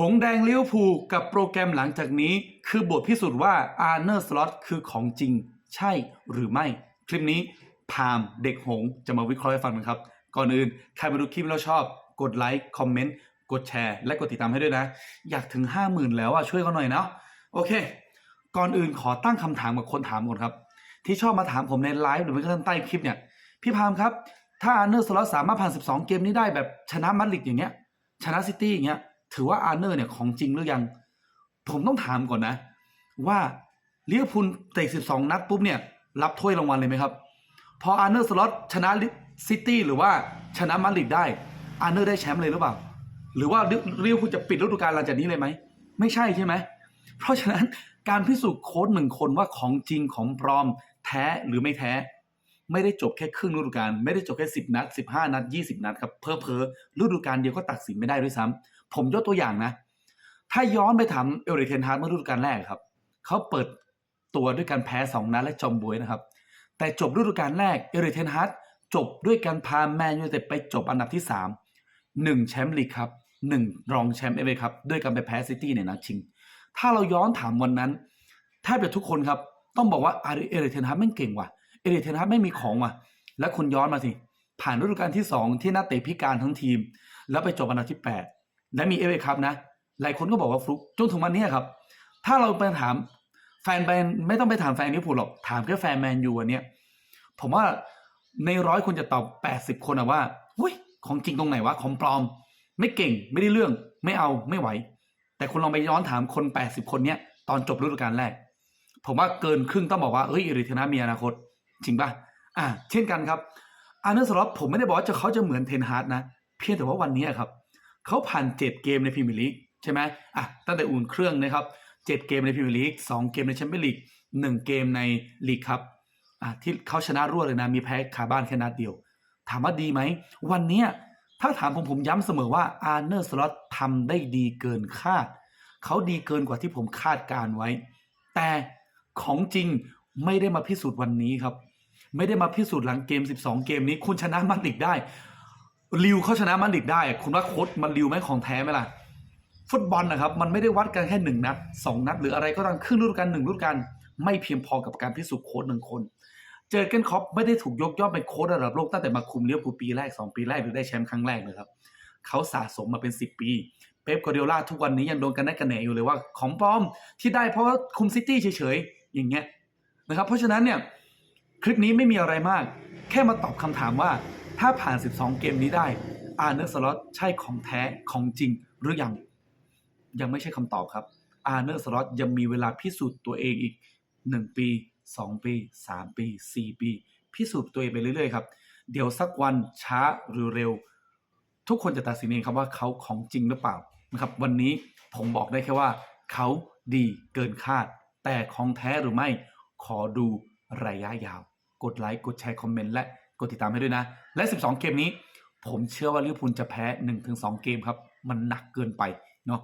หงแดงลิเวอร์พูลกับโปรแกรมหลังจากนี้ คือบทพิสูจน์ว่าอาร์เนอร์สล็อตคือของจริง ใช่หรือไม่ คลิปนี้พามเด็กหงจะมาวิเคราะห์ให้ฟังกันครับ ก่อนอื่น ใครมาดูคลิปแล้วชอบ กดไลค์ คอมเมนต์ กดแชร์ และกดติดตามให้ด้วยนะ อยากถึง 50,000 แล้วอะช่วยกันหน่อยเนาะโอเค ก่อนอื่นขอตั้งคำถามกับคนถามก่อนครับ ที่ชอบมาถามผมในไลฟ์หรือไม่ก็ใต้คลิปเนี่ยพี่พามครับถ้าอาร์เนอร์สล็อตสามารถผ่าน 12 เกมนี้ได้แบบชนะมาดริดอย่างเงี้ยชนะซิตี้อย่างเงี้ย ถือว่าอาร์เนอร์เนี่ยของจริงหรือยัง ผมต้องถามก่อนนะ ว่าเลิเวพูลเตะ 12 นัดปุ๊บเนี่ยรับถ้วยรางวัลเลยไหมครับ พออาร์เนอร์สล็อตชนะซิตี้หรือว่าชนะมาดริดได้อาร์เนอร์ได้แชมป์เลยหรือเปล่า หรือว่าเลิเวพูลจะปิดฤดูกาลหลังจากนี้เลยไหม ไม่ใช่ใช่ไหม เพราะฉะนั้นการพิสูจน์โค้ดหนึ่งคนว่าของจริงของปลอมแท้หรือไม่แท้ ไม่ได้จบแค่ครึ่งฤดูกาลไม่ได้จบแค่สิบนัดสิบห้านัดยี่สิบนัดครับเพอเพอฤดูกาลเดียวก็ตัดสินไม่ได้ด้วยซ้ำผมยกตัวอย่างนะ ถ้าย้อนไปถามเอริกเทนฮาร์ดเมื่อฤดูกาลแรกครับเขาเปิดตัวด้วยการแพ้สองนัดและจอมบวยนะครับ แต่จบฤดูกาลแรกเอริกเทนฮาร์ดจบด้วยการพาแมนยูเต็ดไปจบอันดับที่สามหนึ่งแชมป์ลีกครับหนึ่งรองแชมป์เอเฟครับด้วยการไปแพ้ซิตี้ในนัดชิง ถ้าเราย้อนถามวันนั้นแทบจะทุกคนครับต้องบอกว่าอาริเอริเทนฮาร์ดไม่งเก่งว่ะ เอริกเทนฮาไม่มีของว่ะ แล้วคุณย้อนมาสิ ผ่านฤดูกาลที่ 2 ที่นักเตะพิการทั้งทีม แล้วไปจบอันดับที่ 8 และมีเอเฟครับนะ หลายคนก็บอกว่าฟลุกจนถึงวันนี้ครับ ถ้าเราไปถามแฟนแมนไม่ต้องไปถามแฟนลิพูลหรอก ถามแค่แฟนแมนยูอันเนี้ยผมว่าในร้อยคนจะตอบ 80 คนอะว่าเฮ้ยของจริงตรงไหนวะของปลอม ไม่เก่งไม่ได้เรื่องไม่เอาไม่ไหว แต่คุณลองไปย้อนถามคน 80 คนเนี้ยตอนจบฤดูกาลแรก ผมว่าเกินครึ่งต้องบอกว่าเฮ้ยเอริเทนามีอนาคต จริงป่ะอ่าเช่นกันครับอาร์เนอร์สล็อตผมไม่ได้บอกว่าเขาจะเหมือนเทนฮาร์ดนะ เพียงแต่ว่าวันนี้ครับเขาผ่านเจ็ดเกมในพรีเมียร์ลีกใช่ไหมอะตั้งแต่อุ่นเครื่องนะครับเจ็ดเกมในพรีเมียร์ลีกสองเกมในแชมเปี้ยนลีกหนึ่งเกมในลีกครับอะที่เขาชนะรวดเลยนะมีแพ้คาบ้านแค่นัดเดียว ถามว่าดีไหมวันนี้ถ้าถามผมผมย้ำเสมอว่าอาร์เนอร์สล็อตทำได้ดีเกินคาดเขาดีเกินกว่าที่ผมคาดการไว้ แต่ของจริง ไม่ได้มาพิสูจน์วันนี้ครับ ไม่ได้มาพิสูจน์หลังเกม 12 เกมนี้คุณชนะมาดริดได้ลิวเขาชนะมาดริดได้ คุณว่าโค้ดมันลิวไหมของแท้ไหมล่ะฟุตบอลนะครับ มันไม่ได้วัดกันแค่หนึ่งนัดสองนัด หรืออะไรก็ตามครึ่งฤดูกาลหนึ่งฤดูกาลไม่เพียงพอกับการพิสูจน์โค้ดหนึ่งคน เจอเกนคอปไม่ได้ถูกยกย่องเป็นโค้ดระดับโลกตั้งแต่มาคุมเลี้ยวภูปีแรก2ปีแรกหรือได้แชมป์ครั้งแรกเลยครับเขาสะสมมาเป็น10ปีเป๊ปกวาร์ดิโอลาทุกวันนี้ยังโดนกันแน่กันแหนอยู่เลยว่า ของปลอมที่ได้เพราะคุมซิตี้เฉยๆอย่างเงี้ย นะครับ เพราะฉะนั้นเนี่ยคลิปนี้ไม่มีอะไรมาก แค่มาตอบคำถามว่า ถ้าผ่าน 12 เกมนี้ได้อาร์เนอร์สล็อตใช่ของแท้ของจริงหรือยัง ยังไม่ใช่คำตอบครับอาร์เนอร์สล็อตยังมีเวลาพิสูจน์ตัวเองอีก 1 ปี 2 ปี 3 ปี 4 ปี พิสูจน์ตัวเองไปเรื่อยๆครับ เดี๋ยวสักวันช้าหรือเร็ว ทุกคนจะตัดสินเองครับว่าเขาของจริงหรือเปล่านะครับ วันนี้ผมบอกได้แค่ว่า เขาดีเกินคาด แต่ของแท้หรือไม่ ขอดูระยะยาว กดไลค์กดแชร์คอมเมนต์และกดติดตามให้ด้วยนะ และ 12 เกมนี้ ผมเชื่อว่าลิเวอร์พูลจะแพ้ 1-2 เกมครับ มันหนักเกินไปเนาะ